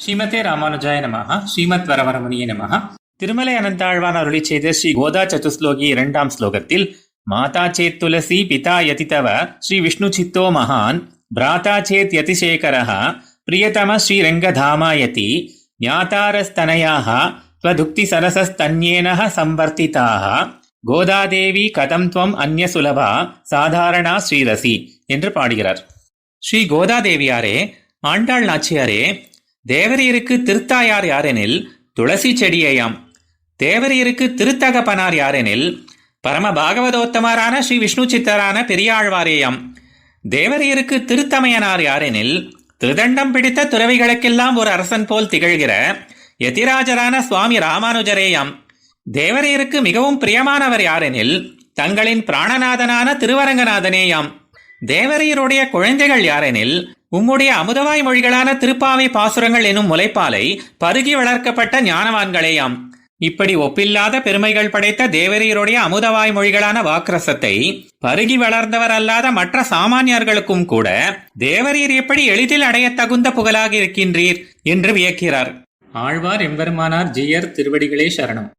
ஸ்ரீமதே ராமானுஜாய நமஹ ஸ்ரீமத் வரவரமுனிய நமஹ திருமலை அனந்தாழ்வான் அருளி செய்த ஸ்ரீ கோதா சதுஸ்லோகி இரண்டாம் ஸ்லோகத்தில் மாதா சேத் துளசி பிதா யதிதவ ஸ்ரீ விஷ்ணு சித்தோ மகான் பிராதா சேத் யதிசேகரः பிரியதம ஸ்ரீ ரங்கதாமாயதி ஞாதாரஸ்தனயாः त्वदुक्ति सरसस्तन्येनः संवर्तिताः கோதாதேவி கதம் துவம் அந்நிய சுலபா சாதாரணா ஸ்ரீரசி என்று பாடுகிறார் ஸ்ரீ கோதாதேவியாரே ஆண்டாள் நாச்சியாரே தேவரீருக்கு திருத்தாயார் யாரெனில்? துளசி செடியையாம். தேவரீருக்கு திருத்தகப்பனார் யாரெனில்? பரம பாகவதோத்தமரான ஸ்ரீ விஷ்ணு சித்தரான பெரியாழ்வாரேயாம். தேவரீருக்கு திருத்தமையனார் யாரெனில்? திருதண்டம் பிடித்த துறவிகளுக்கெல்லாம் ஒரு அரசன் போல் திகழ்கிற யதிராஜரான சுவாமி ராமானுஜரேயாம். தேவரீருக்கு மிகவும் பிரியமானவர் யாரெனில்? தங்களின் பிராணநாதனான திருவரங்கநாதனேயாம். தேவரீருடைய குழந்தைகள் யாரெனில்? உம்முடைய அமுதவாய் மொழிகளான திருப்பாவை பாசுரங்கள் எனும் முளைப்பாலை பருகி வளர்க்கப்பட்ட ஞானவான்களேயாம். இப்படி ஒப்பில்லாத பெருமைகள் படைத்த தேவரீருடைய அமுதவாய் மொழிகளான வாக்ரசத்தை பருகி வளர்ந்தவர் அல்லாத மற்ற சாமானியர்களுக்கும் கூட தேவரீர் எப்படி எளிதில் அடையத் தகுந்த புகழாக இருக்கின்றீர் என்று வியக்கிறார். ஆழ்வார் எம்பெருமானார் ஜியர் திருவடிகளே சரணம்.